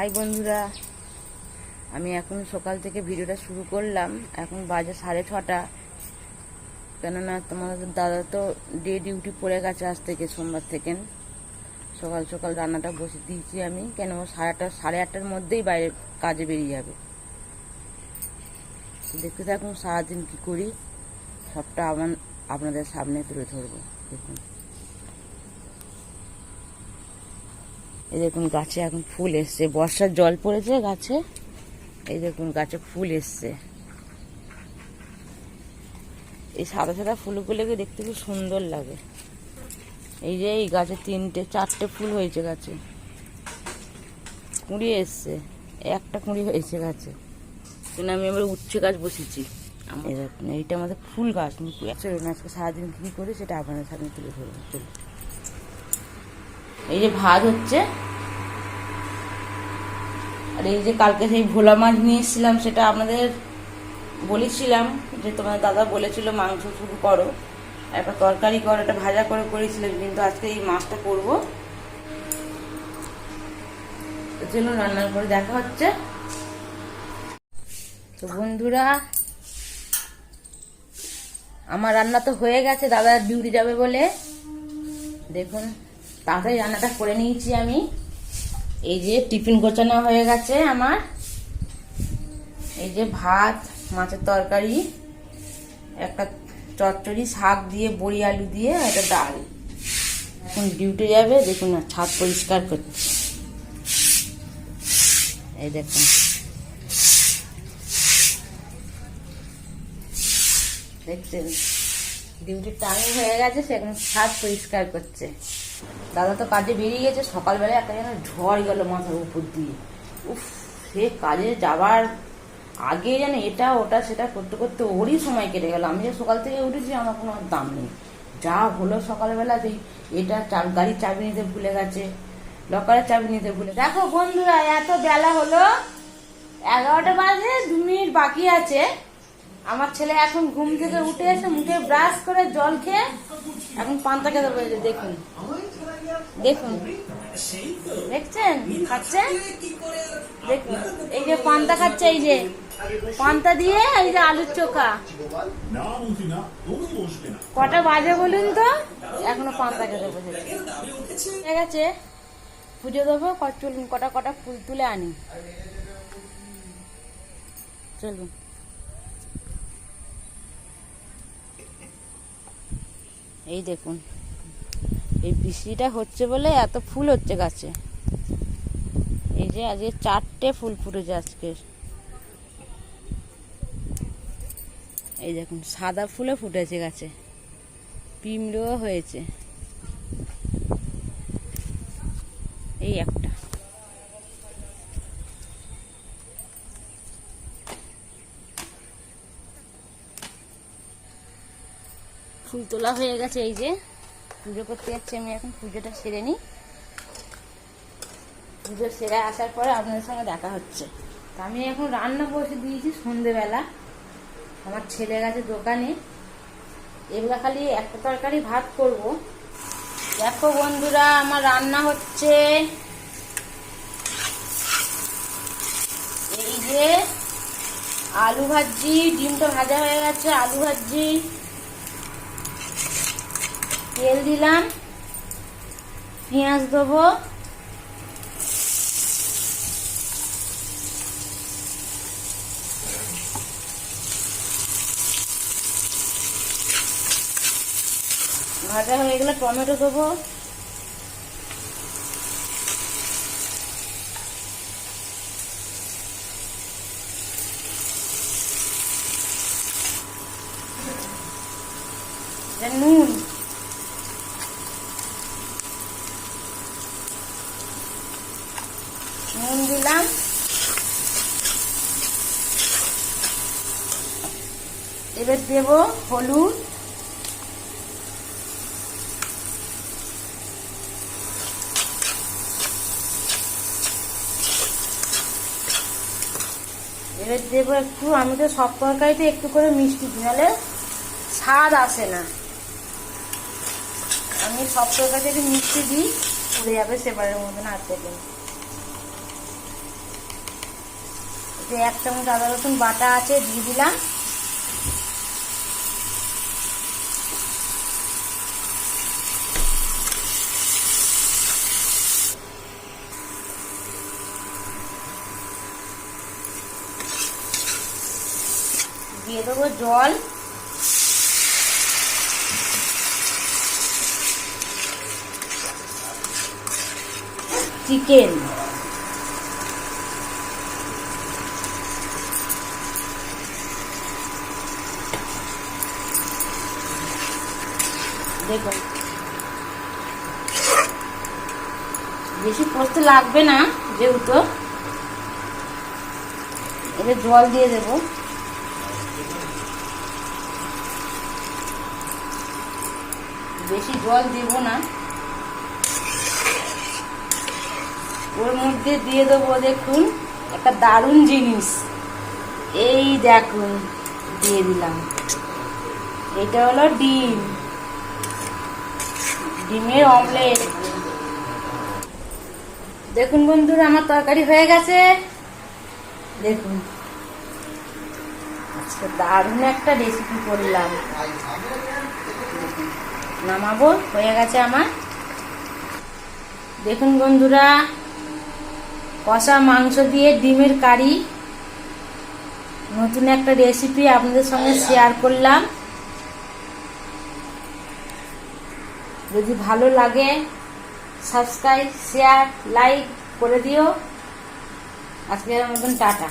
High বন্ধুরা, আমি এখন সকাল থেকে ভিডিওটা শুরু করলাম। এখন বাজে সাড়ে ছটা। কেননা তোমাদের দাদা তো ডে ডিউটি পড়ে গেছে আজ থেকে সোমবার থেকে। সকাল সকাল রান্নাটা বসে দিয়েছি আমি। কেন সাড়ে আটটা, সাড়ে আটটার মধ্যেই বাইরে কাজে বেরিয়ে যাবে। দেখতে থাকুন সারাদিন কী করি। সবটা আমার আপনাদের সামনে তুলে ধরবো। দেখুন। এই দেখুন গাছে এখন ফুল এসছে। বর্ষার জল পড়েছে গাছে। এই দেখুন গাছে ফুল এসছে। এই সাদা সাদা ফুলগুলোকে দেখতে খুব সুন্দর লাগে। এই যে এই গাছে তিনটে চারটে ফুল হয়েছে গাছে। কুঁড়ি এসছে। একটা কুঁড়ি হয়েছে গাছে। কিন্তু আমি এবার উচ্ছে গাছ বসেছি। এই এইটা আমাদের ফুল গাছ। চলুন আজকে সারাদিন কী করে সেটা আপনাদের সামনে তুলে ধরবো। এই যে ভাত হচ্ছে। আর এই যে কালকে সেই ভোলা মাছ নিয়ে এসেছিলাম, সেটা আপনাদের বলেছিলাম যে তোমার দাদা বলেছিল মাংস শুরু করো। একটা তরকারি করো, একটা ভাজা করে করেছিলাম কিন্তু আজকে এই মাছটা করব। চলুন রান্নার করে দেখা হচ্ছে। তো বন্ধুরা, আমার রান্না তো হয়ে গেছে দাদা ডিউটি যাবে বলে। দেখুন। তাড়াতাড়ি রান্নাটা করে নিয়েছি আমি। এই যে টিফিন গোছানো হয়ে গেছে আমার। এই যে ভাত, মাছের তরকারি, একটা চচ্চড়ি, শাক দিয়ে, বড়ি আলু দিয়ে একটা ডাল। এখন ডিউটি যাবে, দেখুন না, ছাদ পরিষ্কার করছে। এই দেখুন। দেখছেন? ডিউটির টাইম হয়ে গেছে, সে এখন ছাদ পরিষ্কার করছে। দাদা তো কাজে বেরিয়ে গেছে সকালবেলা একটা যেন ঝড় গেল মাথার উপর দিয়ে। উফ, সে কাজে যাবার আগে যেন এটা, ওটা, সেটা করতে করতে ওরই সময় কেটে গেল। আমি যে সকাল থেকে উঠেছি, আমার কোনো দাম নেই। যা হলো সকালবেলা যে এটা গাড়ির চাবি নিতে ভুলে গেছে, লকারের চাবি নিতে ভুলে দেখো বন্ধুরা, এত বেলা হলো, এগারোটা বাজে, দু মিনিট বাকি আছে। আমার ছেলে এখন ঘুম থেকে উঠে এসে মুখে ব্রাশ করে জল খেয়ে এখন পান্তা খেতে বলেছে দেখুন। দেখুন। দেখছেন? খাচ্ছে? দেখুন। এই যে পান্তা খাচ্ছে, এই যে পান্তা দিয়ে এই যে আলুর চোখা। কটা বাজে বলুন তো? এখনও পান্তা খেতে বসেছে। ঠিক আছে। পুজো দেবো চলুন কটা কটা ফুল তুলে আনি। চলুন। এই দেখুন। এই বৃষ্টিটা হচ্ছে বলে এত ফুল হচ্ছে গাছে। এই যে আজকে চারটে ফুল ফুটেছে আজকের এই দেখুন, সাদা ফুলে ফুটেছে গাছে। পিমড়েও হয়েছে। এই একটা ফুল তোলা হয়ে গেছে এই যে। পুজো করতে যাচ্ছি আমি এখন, পুজোটা সেরে নিই। পুজো সেরে আসার পরে আপনাদের সঙ্গে দেখা হচ্ছে। তা আমি এখন রান্না বসে দিয়েছি সন্ধেবেলা। আমার ছেলে গেছে দোকানে। এগুলা খালি একটা তরকারি ভাত করব। দেখো বন্ধুরা, আমার রান্না হচ্ছে। এই যে আলু ভাজি, ডিমটা ভাজা হয়ে গেছে, আলু ভাজি। তেল দিলাম পেঁয়াজ দেবো। ভাজা হয়ে গেলে টমেটো দেবো এটা নুন নুন দিলাম। এবার দেব হলুদ। এবার দেবো একটু, আমি তো সব তরকারিতে একটু করে মিষ্টি দিই, নাহলে স্বাদ আসে না। আমি সব তরকারিতে মিষ্টি দিই পড়ে যাবে সেবারের মতন হাতে দিন যে এক চামচ আদা রসুন বাটা আছে দিয়ে দিলাম। দিয়ে দেবো জল। চিকেন। দেখুন বেশি পোস্ত লাগবে না, যেহেতু। এবার জল দিয়ে দেবো। বেশি জল দেব না। ওর মধ্যে দিয়ে দেবো দেখুন, একটা দারুণ জিনিস। এই দেখুন দিয়ে দিলাম। এটা হলো ডিম। ডিমের অমলেট। দেখুন বন্ধুরা, আমার তরকারি হয়ে গেছে। দেখুন। আজকে দারুণ একটা রেসিপি করলাম। নামাবো, হয়ে গেছে আমার। দেখুন বন্ধুরা, কষা মাংস দিয়ে ডিমের কারি। নতুন একটা রেসিপি আপনাদের সঙ্গে শেয়ার করলাম। যদি ভালো লাগে সাবস্ক্রাইব শেয়ার লাইক করে দিও। আজকের মতন টাটা।